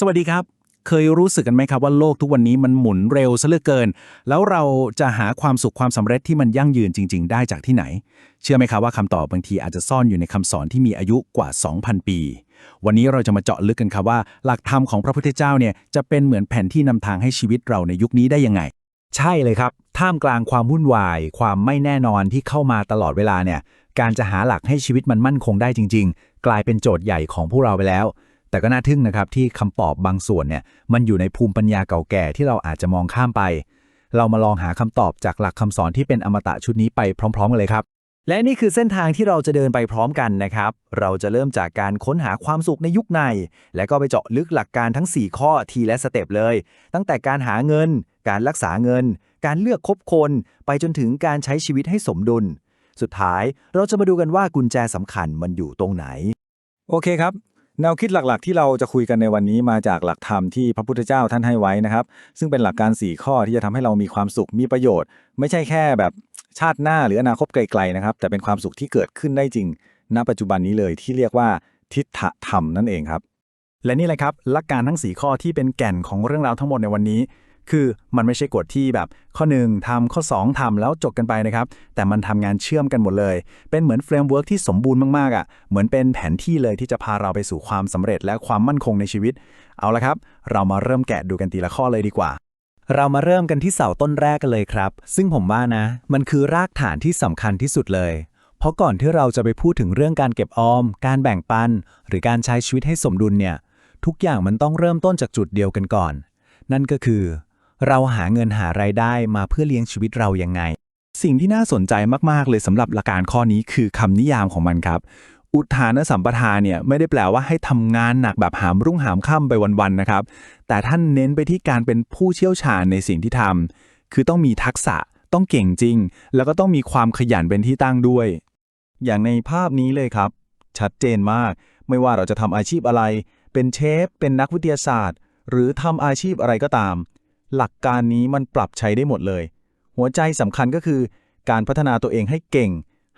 สวัสดีครับ เคยรู้สึกกันไหมครับว่าโลกทุกวันนี้มันหมุนเร็วซะเหลือเกิน แล้วเราจะหาความสุขความสำเร็จที่มันยั่งยืนจริง ๆ ได้จากที่ไหน เชื่อไหมครับว่าคำตอบบางทีอาจจะซ่อนอยู่ในคำสอนที่มีอายุกว่า 2,000 ปี วันนี้เราจะมาเจาะลึกกันครับว่า หลักธรรมของพระพุทธเจ้าเนี่ยจะเป็นเหมือนแผนที่นำทางให้ชีวิตเราในยุคนี้ได้ยังไง ใช่เลยครับ ท่ามกลางความวุ่นวาย ความไม่แน่นอนที่เข้ามาตลอดเวลาเนี่ยการจะหาหลักให้ชีวิตมันมั่นคงได้จริง ๆ กลายเป็นโจทย์ใหญ่ของพวกเราไปแล้ว แต่ก็น่าทึ่งนะครับที่คำตอบบางส่วนเนี่ยมันอยู่ในภูมิปัญญาเก่าแก่ที่เราอาจจะมองข้ามไป เรามาลองหาคำตอบจากหลักคำสอนที่เป็นอมตะชุดนี้ไปพร้อม ๆ กันเลยครับ และนี่คือเส้นทางที่เราจะเดินไปพร้อมกันนะครับ เราจะเริ่มจากการค้นหาความสุขในยุคใน และก็ไปเจาะลึกหลักการทั้ง 4 ข้อทีและสเต็ปเลย ตั้งแต่การหาเงิน การรักษาเงิน การเลือกคบคน ไปจนถึงการใช้ชีวิตให้สมดุล สุดท้ายเราจะมาดูกันว่ากุญแจสำคัญมันอยู่ตรงไหน โอเคครับ แนวคิดหลักๆ ที่เราจะคุยกันในวันนี้มาจากหลักธรรมที่พระพุทธเจ้าท่านให้ไว้นะครับ ซึ่งเป็นหลักการ 4 ข้อที่จะทำให้เรามีความสุขมีประโยชน์ ไม่ใช่แค่แบบชาติหน้าหรืออนาคตไกลๆนะครับ แต่เป็นความสุขที่เกิดขึ้นได้จริง ณ ปัจจุบันนี้เลยที่เรียกว่าทิฏฐธรรมนั่นเองครับ และนี่แหละครับหลักการทั้ง 4 ข้อที่เป็นแก่นของเรื่องราวทั้งหมดในวันนี้ คือมันไม่ใช่กฎที่แบบข้อ 1ทำข้อ 2ทำแล้วจบกันไปนะครับ แต่มันทำงานเชื่อมกันหมดเลย เป็นเหมือนเฟรมเวิร์กที่สมบูรณ์มากๆอะ เหมือนเป็นแผนที่เลยที่จะพาเราไปสู่ความสำเร็จและความมั่นคงในชีวิต เอาละครับ เรามาเริ่มแกะดูกันทีละข้อเลยดีกว่า เรามาเริ่มกันที่เสาต้นแรกกันเลยครับ ซึ่งผมว่านะ มันคือรากฐานที่สำคัญที่สุดเลยเพราะก่อนที่เราจะไปพูดถึงเรื่องการเก็บออม การแบ่งปัน หรือการใช้ชีวิตให้สมดุลเนี่ย ทุกอย่างมันต้องเริ่มต้นจากจุดเดียวกันก่อน นั่นก็คือ เราหาเงินหารายได้มาเพื่อเลี้ยงชีวิตเรายังไง สิ่งที่น่าสนใจมาก ๆ เลยสำหรับหลักการข้อนี้คือคำนิยามของมันครับ อุทานสัมปทานเนี่ยไม่ได้แปลว่าให้ทำงานหนักแบบหามรุ่งหามค่ำไปวัน ๆ นะครับ แต่ท่านเน้นไปที่การเป็นผู้เชี่ยวชาญในสิ่งที่ทำคือต้องมีทักษะต้องเก่งจริง แล้วก็ต้องมีความขยันเป็นที่ตั้งด้วย อย่างในภาพนี้เลยครับ ชัดเจนมาก ไม่ว่าเราจะทำอาชีพอะไร เป็นเชฟ เป็นนักวิทยาศาสตร์ หรือทำอาชีพอะไรก็ตาม หลักการนี้มันปรับใช้ได้หมดเลย หัวใจสำคัญก็คือ การพัฒนาตัวเองให้เก่ง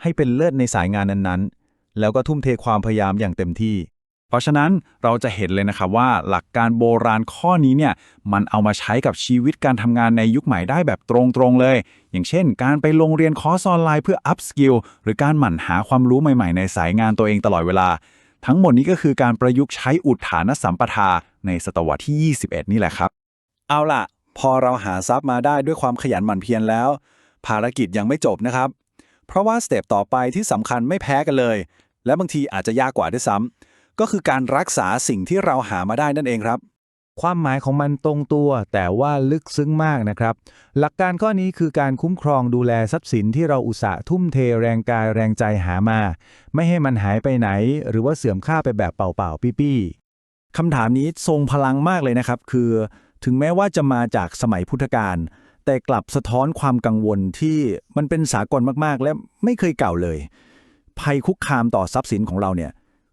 ให้เป็นเลิศในสายงานนั้นๆ แล้วก็ทุ่มเทความพยายามอย่างเต็มที่ เพราะฉะนั้นเราจะเห็นเลยนะครับว่าหลักการโบราณข้อนี้เนี่ยมันเอามาใช้กับชีวิตการทำงานในยุคใหม่ได้แบบตรงๆเลย อย่างเช่น การไปลงเรียนคอร์สออนไลน์เพื่ออัพสกิลหรือการหมั่นหาความรู้ใหม่ๆ ในสายงานตัวเองตลอดเวลา ทั้งหมดนี้ก็คือการประยุกต์ใช้อุทานสัมปทาในศตวรรษที่ 21 นี่แหละครับ เอาล่ะ พอเราหาทรัพย์มาได้ด้วยความขยันหมั่นเพียรแล้ว ภารกิจยังไม่จบนะครับ เพราะว่าสเต็ปต่อไปที่สำคัญไม่แพ้กันเลย และบางทีอาจจะยากกว่าด้วยซ้ำก็คือการรักษาสิ่งที่เราหามาได้นั่นเองครับ ความหมายของมันตรงตัวแต่ว่าลึกซึ้งมากนะครับ หลักการข้อนี้คือการคุ้มครองดูแลทรัพย์สินที่เราอุตส่าห์ทุ่มเทแรงกายแรงใจหามา ไม่ให้มันหายไปไหน หรือว่าเสื่อมค่าไปแบบเปล่าๆปี้ๆคำถามนี้ทรงพลังมากเลยนะครับ คือ ถึงแม้ว่าจะมาจากสมัยพุทธกาลแต่กลับสะท้อนความกังวลที่มันเป็นสากลมากๆ และไม่เคยเก่าเลย ภัยคุกคามต่อทรัพย์สินของเราเนี่ย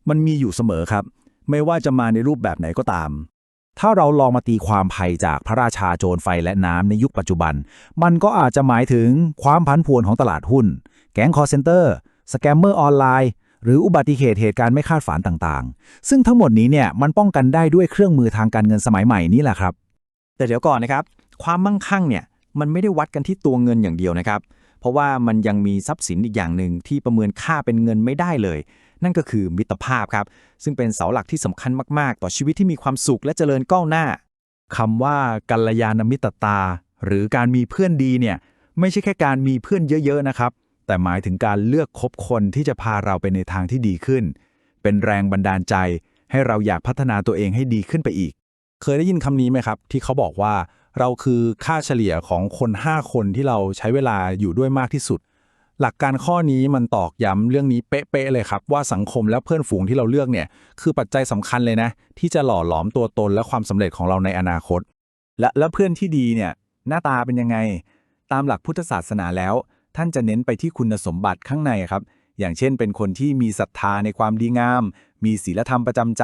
มันมีอยู่เสมอครับ ไม่ว่าจะมาในรูปแบบไหนก็ตาม ถ้าเราลองมาตีความภัยจากพระราชาโจรไฟและน้ำในยุคปัจจุบัน มันก็อาจจะหมายถึงความผันผวนของตลาดหุ้น แก๊งคอร์เซนเตอร์ สแกมเมอร์ออนไลน์หรืออุบัติเหตุเหตุการณ์ไม่คาดฝันต่างๆ ซึ่งทั้งหมดนี้เนี่ยมันป้องกันได้ด้วยเครื่องมือทางการเงินสมัยใหม่นี่แหละครับ แต่เดี๋ยวก่อนนะครับ ความมั่งคั่งเนี่ยมันไม่ได้วัดกันที่ตัวเงินอย่างเดียวนะครับ เพราะว่ามันยังมีทรัพย์สินอีกอย่างหนึ่งที่ประเมินค่าเป็นเงินไม่ได้เลย นั่นก็คือมิตรภาพครับ ซึ่งเป็นเสาหลักที่สำคัญมาก ๆ ต่อชีวิตที่มีความสุขและเจริญก้าวหน้าคำว่ากัลยาณมิตรตา หรือการมีเพื่อนดีเนี่ยไม่ใช่แค่การมีเพื่อนเยอะ ๆ นะครับ แต่หมายถึงการเลือกคบคนที่จะพาเราไปในทางที่ดีขึ้น เป็นแรงบันดาลใจให้เราอยากพัฒนาตัวเองให้ดีขึ้นไปอีก เคยได้ยินคำนี้ไหมครับ ที่เขาบอกว่าเราคือค่าเฉลี่ยของคน 5 คนที่เราใช้เวลาอยู่ด้วยมากที่สุด หลักการข้อนี้มันตอกย้ำเรื่องนี้เป๊ะๆเลยครับ ว่าสังคมและเพื่อนฝูงที่เราเลือกเนี่ย คือปัจจัยสำคัญเลยนะ ที่จะหล่อหลอมตัวตนและความสำเร็จของเราในอนาคต และและเพื่อนที่ดีเนี่ยหน้าตาเป็นยังไง ตามหลักพุทธศาสนาแล้ว ท่านจะเน้นไปที่คุณสมบัติข้างในครับ อย่างเช่น เป็นคนที่มีศรัทธาในความดีงาม มีศีลธรรมประจำใจ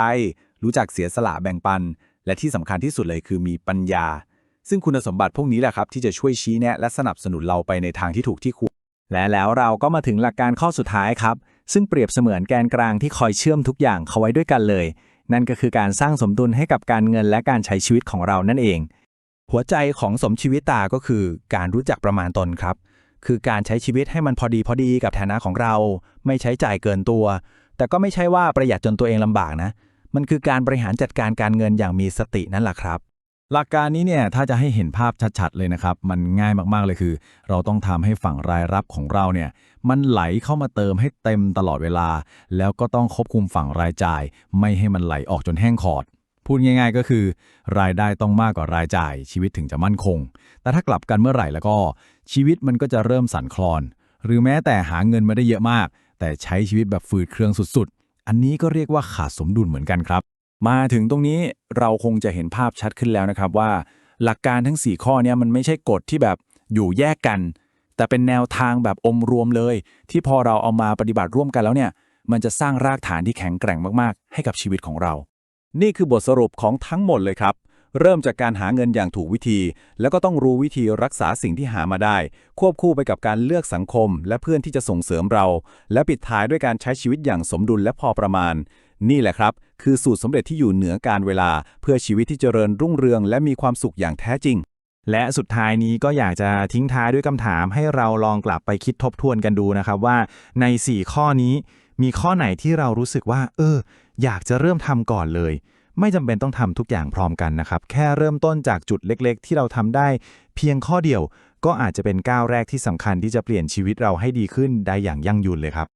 รู้จักเสียสละแบ่งปัน และที่สำคัญที่สุดเลยคือมีปัญญา ซึ่งคุณสมบัติพวกนี้แหละครับ ที่จะช่วยชี้แนะและสนับสนุนเราไปในทางที่ถูกที่ควรและแล้วเราก็มาถึงหลักการข้อสุดท้ายครับ ซึ่งเปรียบเสมือนแกนกลางที่คอยเชื่อมทุกอย่างเข้าไว้ด้วยกันเลย นั่นก็คือการสร้างสมดุลให้กับการเงินและการใช้ชีวิตของเรานั่นเอง หัวใจของสมชีวิตตาก็คือการรู้จักประมาณตนครับ คือการใช้ชีวิตให้มันพอดีพอดีกับฐานะของเรา ไม่ใช้จ่ายเกินตัว แต่ก็ไม่ใช่ว่าประหยัดจนตัวเองลำบากนะ มันคือการบริหารจัดการการเงินอย่างมีสตินั่นแหละครับ หลักการนี้เนี่ยถ้าจะให้เห็นภาพชัดๆ เลยนะครับ มันง่ายมากๆเลยคือ เราต้องทำให้ฝั่งรายรับของเราเนี่ยมันไหลเข้ามาเติมให้เต็มตลอดเวลา แล้วก็ต้องควบคุมฝั่งรายจ่าย ไม่ให้มันไหลออกจนแห้งขอดพูดง่ายๆก็คือ รายได้ต้องมากกว่ารายจ่าย ชีวิตถึงจะมั่นคง แต่ถ้ากลับกันเมื่อไหร่แล้วก็ ชีวิตมันก็จะเริ่มสั่นคลอน หรือแม้แต่หาเงินมาได้เยอะมาก แต่ใช้ชีวิตแบบฝืดเครื่องสุด อันนี้ก็เรียกว่าขาดสมดุลเหมือนกันครับ มาถึงตรงนี้เราคงจะเห็นภาพชัดขึ้นแล้วนะครับว่า หลักการทั้ง 4 ข้อเนี้มันไม่ใช่กฎที่แบบอยู่แยกกัน แต่เป็นแนวทางแบบอมรวมเลย ที่พอเราเอามาปฏิบัติร่วมกันแล้วเนี่ยมันจะสร้างรากฐานที่แข็งแกร่งมากๆ ให้กับชีวิตของเรา นี่คือบทสรุปของทั้งหมดเลยครับ เริ่มจากการหาเงินอย่างถูกวิธี แล้วก็ต้องรู้วิธีรักษาสิ่งที่หามาได้ ควบคู่ไปกับการเลือกสังคม และเพื่อนที่จะส่งเสริมเรา และปิดท้ายด้วยการใช้ชีวิตอย่างสมดุลและพอประมาณ นี่แหละครับ คือสูตรสำเร็จที่อยู่เหนือการเวลา เพื่อชีวิตที่เจริญรุ่งเรือง และมีความสุขอย่างแท้จริง และสุดท้ายนี้ก็อยากจะทิ้งท้ายด้วยคำถาม ให้เราลองกลับไปคิดทบทวนกันดูนะครับว่า ใน 4 ข้อนี้ มีข้อไหนที่เรารู้สึกว่า เออ อยากจะเริ่มทำก่อนเลย ไม่จำเป็นต้องทำทุกอย่างพร้อมกันนะครับ แค่เริ่มต้นจากจุดเล็กๆ ที่เราทำได้ เพียงข้อเดียว ก็อาจจะเป็นก้าวแรกที่สำคัญที่จะเปลี่ยนชีวิตเราให้ดีขึ้นได้อย่างยั่งยืนเลยครับ